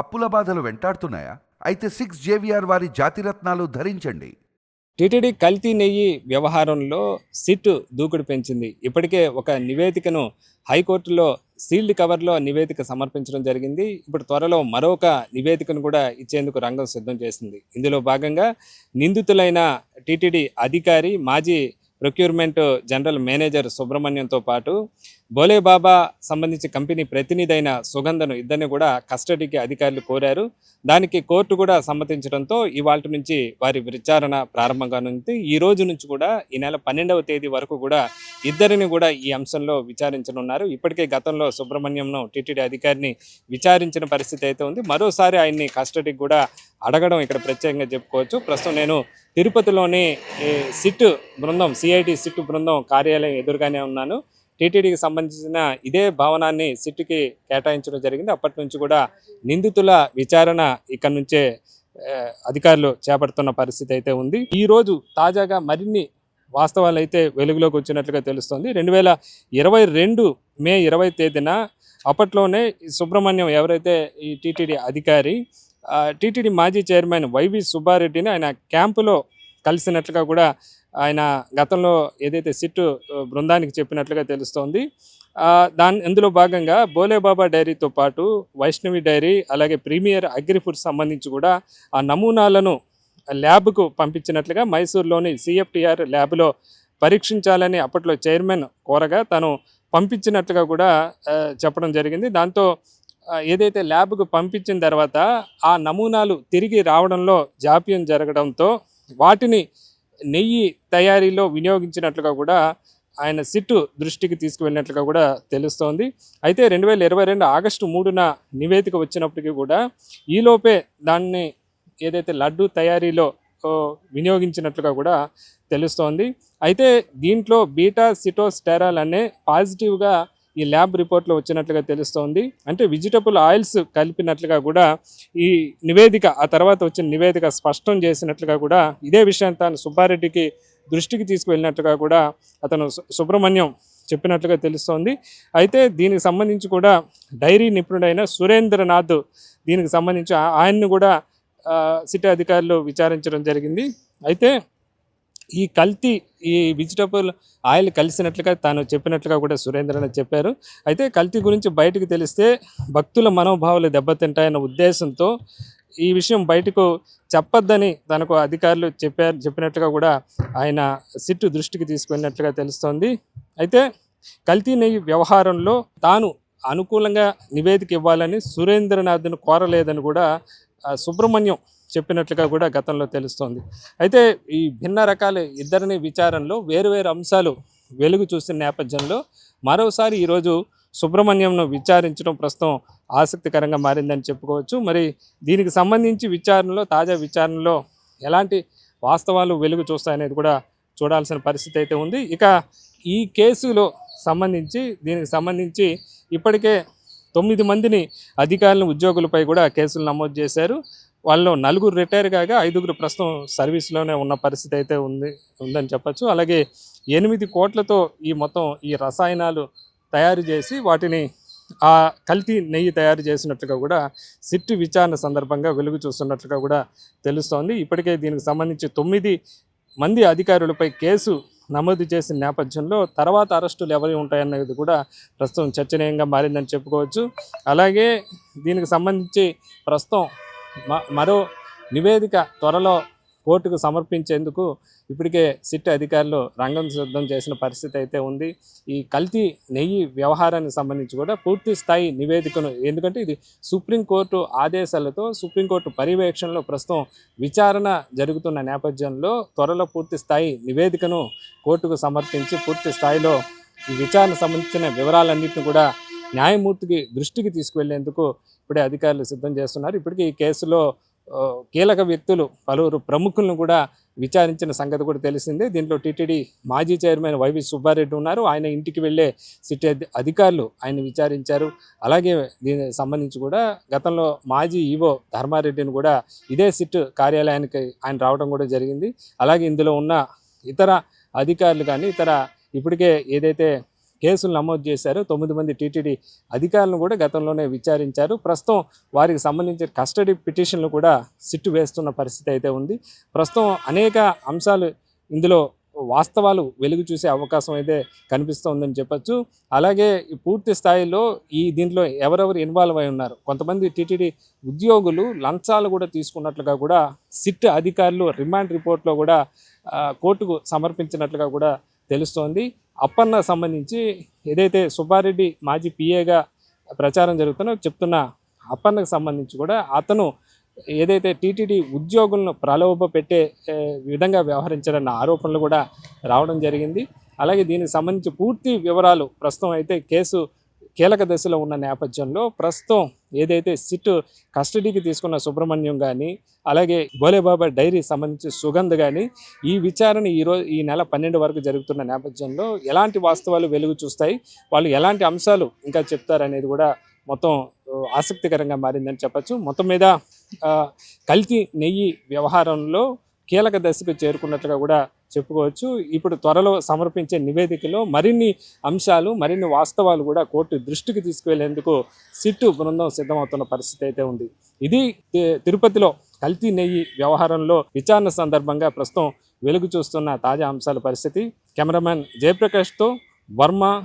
అప్పుల బాధలు వెంటాడుతున్నాయా? అయితే సిక్స్ జేవిఆర్ వారి జాతిరత్నాలు ధరించండి. టీటీడీ కల్తీ నెయ్యి వ్యవహారంలో సిట్ దూకుడు పెంచింది. ఇప్పటికే ఒక నివేదికను హైకోర్టులో సీల్డ్ కవర్లో నివేదిక సమర్పించడం జరిగింది. ఇప్పుడు త్వరలో మరొక నివేదికను కూడా ఇచ్చేందుకు రంగం సిద్ధం చేసింది. ఇందులో భాగంగా నిందితులైన టీటీడీ అధికారి మాజీ ప్రొక్యూర్మెంట్ జనరల్ మేనేజర్ సుబ్రహ్మణ్యంతో పాటు బోలే బాబా సంబంధించి కంపెనీ ప్రతినిధైన సుగంధను ఇద్దరిని కూడా కస్టడీకి అధికారులు కోరారు. దానికి కోర్టు కూడా సమ్మతించడంతో ఇవాళ నుంచి వారి విచారణ ప్రారంభంగా ఉంది. ఈ రోజు నుంచి కూడా ఈ నెల పన్నెండవ తేదీ వరకు కూడా ఇద్దరిని కూడా ఈ అంశంలో విచారించనున్నారు. ఇప్పటికే గతంలో సుబ్రహ్మణ్యంను టీటీడీ అధికారిని విచారించిన పరిస్థితి అయితే ఉంది. మరోసారి ఆయన్ని కస్టడీకి కూడా అడగడం ఇక్కడ ప్రత్యేకంగా చెప్పుకోవచ్చు. ప్రస్తుతం నేను తిరుపతిలోని సిట్ బృందం సిఐటి సిట్ బృందం కార్యాలయం ఎదురుగానే ఉన్నాను. టీటీడీకి సంబంధించిన ఇదే భవనాన్ని సిట్టుకి కేటాయించడం జరిగింది. అప్పటి నుంచి కూడా నిందితుల విచారణ ఇక్కడ నుంచే అధికారులు చేపడుతున్న పరిస్థితి అయితే ఉంది. ఈరోజు తాజాగా మరిన్ని వాస్తవాలు అయితే వెలుగులోకి వచ్చినట్లుగా తెలుస్తుంది. రెండు వేల ఇరవై రెండు మే ఇరవై తేదీన అప్పట్లోనే సుబ్రహ్మణ్యం ఎవరైతే ఈ టీటీడీ అధికారి టీటీడీ మాజీ చైర్మన్ వైవి సుబ్బారెడ్డిని ఆయన క్యాంపులో కలిసినట్లుగా కూడా ఆయన గతంలో ఏదైతే సిట్టు బృందానికి చెప్పినట్లుగా తెలుస్తోంది. దాని అందులో భాగంగా బోలేబాబా డైరీతో పాటు వైష్ణవి డైరీ అలాగే ప్రీమియర్ అగ్రిఫుడ్ సంబంధించి కూడా ఆ నమూనాలను ల్యాబ్కు పంపించినట్లుగా మైసూర్లోని సిఎఫ్టిఆర్ ల్యాబ్లో పరీక్షించాలని అప్పట్లో చైర్మన్ కోరగా తను పంపించినట్లుగా కూడా చెప్పడం జరిగింది. దాంతో ఏదైతే ల్యాబ్కు పంపించిన తర్వాత ఆ నమూనాలు తిరిగి రావడంలో జాప్యం జరగడంతో వాటిని నెయ్యి తయారీలో వినియోగించినట్లుగా కూడా ఆయన సిట్టు దృష్టికి తీసుకువెళ్ళినట్లుగా కూడా తెలుస్తోంది. అయితే రెండు వేల ఇరవై రెండు ఆగస్టు మూడున నివేదిక వచ్చినప్పటికీ కూడా ఈలోపే దాన్ని ఏదైతే లడ్డు తయారీలో వినియోగించినట్లుగా కూడా తెలుస్తోంది. అయితే దీంట్లో బీటా సిటోస్టెరాల్ అనే పాజిటివ్గా ఈ ల్యాబ్ రిపోర్ట్లో వచ్చినట్లుగా తెలుస్తోంది. అంటే వెజిటబుల్ ఆయిల్స్ కలిపినట్లుగా కూడా ఈ నివేదిక ఆ తర్వాత వచ్చిన నివేదిక స్పష్టం చేసినట్లుగా కూడా ఇదే విషయాన్ని తాను సుబ్బారెడ్డికి దృష్టికి తీసుకువెళ్ళినట్లుగా కూడా అతను సుబ్రహ్మణ్యం చెప్పినట్లుగా తెలుస్తోంది. అయితే దీనికి సంబంధించి కూడా డైరీ నిపుణుడైన సురేంద్రనాథ్ దీనికి సంబంధించి ఆ- ఆయన్ని కూడా సిటీ అధికారులు విచారించడం జరిగింది. అయితే ఈ కల్తీ ఈ వెజిటబుల్ ఆయిల్ కలిసినట్లుగా తాను చెప్పినట్లుగా కూడా సురేంద్రనాథ్ చెప్పారు. అయితే కల్తీ గురించి బయటకు తెలిస్తే భక్తుల మనోభావాలు దెబ్బతింటాయన్న ఉద్దేశంతో ఈ విషయం బయటకు చెప్పొద్దని తనకు అధికారులు చెప్పారు చెప్పినట్లుగా కూడా ఆయన సిట్టు దృష్టికి తీసుకువెళ్ళినట్లుగా తెలుస్తోంది. అయితే కల్తీ నెయ్యి వ్యవహారంలో తాను అనుకూలంగా నివేదిక ఇవ్వాలని సురేంద్రనాథ్ను కోరలేదని కూడా సుబ్రహ్మణ్యం చెప్పినట్లుగా కూడా గతంలో తెలుస్తోంది. అయితే ఈ భిన్న రకాల ఇద్దరిని విచారణలో వేరువేరు అంశాలు వెలుగు చూసిన నేపథ్యంలో మరోసారి ఈరోజు సుబ్రహ్మణ్యంను విచారించడం ప్రస్తుతం ఆసక్తికరంగా మారిందని చెప్పుకోవచ్చు. మరి దీనికి సంబంధించి విచారణలో తాజా విచారణలో ఎలాంటి వాస్తవాలు వెలుగు చూస్తాయనేది కూడా చూడాల్సిన పరిస్థితి అయితే ఉంది. ఇక ఈ కేసులో సంబంధించి దీనికి సంబంధించి ఇప్పటికే తొమ్మిది మందిని అధికారులు ఉద్యోగులపై కూడా కేసులు నమోదు చేశారు. వాళ్ళు నలుగురు రిటైర్ కాగా ఐదుగురు ప్రస్తుతం సర్వీస్లోనే ఉన్న పరిస్థితి అయితే ఉంది ఉందని చెప్పచ్చు. అలాగే ఎనిమిది కోట్లతో ఈ మొత్తం ఈ రసాయనాలు తయారు చేసి వాటిని ఆ కల్తీ నెయ్యి తయారు చేసినట్లుగా కూడా సిట్ విచారణ సందర్భంగా వెలుగు చూస్తున్నట్లుగా కూడా తెలుస్తోంది. ఇప్పటికే దీనికి సంబంధించి తొమ్మిది మంది అధికారులపై కేసు నమోదు చేసిన నేపథ్యంలో తర్వాత అరెస్టులు ఎవరి ఉంటాయన్నది కూడా ప్రస్తుతం చర్చనీయంగా మారిందని చెప్పుకోవచ్చు. అలాగే దీనికి సంబంధించి ప్రస్తుతం మరో నివేదిక త్వరలో కోర్టుకు సమర్పించేందుకు ఇప్పటికే సిట్ అధికారులు రంగం సిద్ధం చేసిన పరిస్థితి అయితే ఉంది. ఈ కల్తీ నెయ్యి వ్యవహారానికి సంబంధించి కూడా పూర్తి స్థాయి నివేదికను ఎందుకంటే ఇది సుప్రీంకోర్టు ఆదేశాలతో సుప్రీంకోర్టు పర్యవేక్షణలో ప్రస్తుతం విచారణ జరుగుతున్న నేపథ్యంలో త్వరలో పూర్తి స్థాయి నివేదికను కోర్టుకు సమర్పించి పూర్తి స్థాయిలో ఈ విచారణ సంబంధించిన వివరాలన్నింటిని కూడా న్యాయమూర్తికి దృష్టికి తీసుకువెళ్ళేందుకు ఇప్పుడే అధికారులు సిద్ధం చేస్తున్నారు. ఇప్పటికీ ఈ కేసులో కీలక వ్యక్తులు పలువురు ప్రముఖులను కూడా విచారించిన సంగతి కూడా తెలిసిందే. దీంట్లో టీటీడీ మాజీ చైర్మన్ వైవి సుబ్బారెడ్డి ఉన్నారు. ఆయన ఇంటికి వెళ్ళే సిటీ అధికారులు ఆయన విచారించారు. అలాగే దీనికి సంబంధించి కూడా గతంలో మాజీ ఈవో ధర్మారెడ్డిని కూడా ఇదే సిట్ కార్యాలయానికి ఆయన రావడం కూడా జరిగింది. అలాగే ఇందులో ఉన్న ఇతర అధికారులు కానీ ఇతర ఇప్పటికే ఏదైతే కేసులు నమోదు చేశారు. తొమ్మిది మంది టీటీడీ అధికారులను కూడా గతంలోనే విచారించారు. ప్రస్తుతం వారికి సంబంధించిన కస్టడీ పిటిషన్లు కూడా సిట్టు వేస్తున్న పరిస్థితి అయితే ఉంది. ప్రస్తుతం అనేక అంశాలు ఇందులో వాస్తవాలు వెలుగు చూసే అవకాశం అయితే కనిపిస్తోందని చెప్పచ్చు. అలాగే పూర్తి స్థాయిలో ఈ దీంట్లో ఎవరెవరు ఇన్వాల్వ్ అయి ఉన్నారు? కొంతమంది టీటీడీ ఉద్యోగులు లంచాలు కూడా తీసుకున్నట్లుగా కూడా సిట్ అధికారులు రిమాండ్ రిపోర్ట్లో కూడా కోర్టుకు సమర్పించినట్లుగా కూడా తెలుస్తోంది. అప్పన్న సంబంధించి ఏదైతే సుబ్బారెడ్డి మాజీ పిఏగా ప్రచారం జరుగుతుందో చెప్తున్న అప్పన్నకు సంబంధించి కూడా అతను ఏదైతే టీటీడీ ఉద్యోగులను ప్రలోభ పెట్టే విధంగా వ్యవహరించారన్న ఆరోపణలు కూడా రావడం జరిగింది. అలాగే దీనికి సంబంధించి పూర్తి వివరాలు ప్రస్తుతం అయితే కేసు కీలక దశలో ఉన్న నేపథ్యంలో ప్రస్తుతం ఏదైతే సిట్ కస్టడీకి తీసుకున్న సుబ్రహ్మణ్యం కానీ అలాగే భోలేబాబా డైరీ సంబంధించి సుగంధ్ కానీ ఈ విచారణ ఈ రోజు ఈ నెల పన్నెండు వరకు జరుగుతున్న నేపథ్యంలో ఎలాంటి వాస్తవాలు వెలుగు చూస్తాయి? వాళ్ళు ఎలాంటి అంశాలు ఇంకా చెప్తారనేది కూడా మొత్తం ఆసక్తికరంగా మారిందని చెప్పచ్చు. మొత్తం మీద కల్తీ నెయ్యి వ్యవహారంలో కీలక దశకు చేరుకున్నట్లుగా కూడా చెప్పుకోవచ్చు. ఇప్పుడు త్వరలో సమర్పించే నివేదికలో మరిన్ని అంశాలు మరిన్ని వాస్తవాలు కూడా కోర్టు దృష్టికి తీసుకువెళ్ళేందుకు సిట్టు బృందం సిద్ధమవుతున్న పరిస్థితి అయితే ఉంది. ఇది తి- తిరుపతిలో కల్తీ నెయ్యి వ్యవహారంలో విచారణ సందర్భంగా ప్రస్తుతం వెలుగు చూస్తున్న తాజా అంశాల పరిస్థితి. కెమెరామెన్ జయప్రకాష్తో వర్మ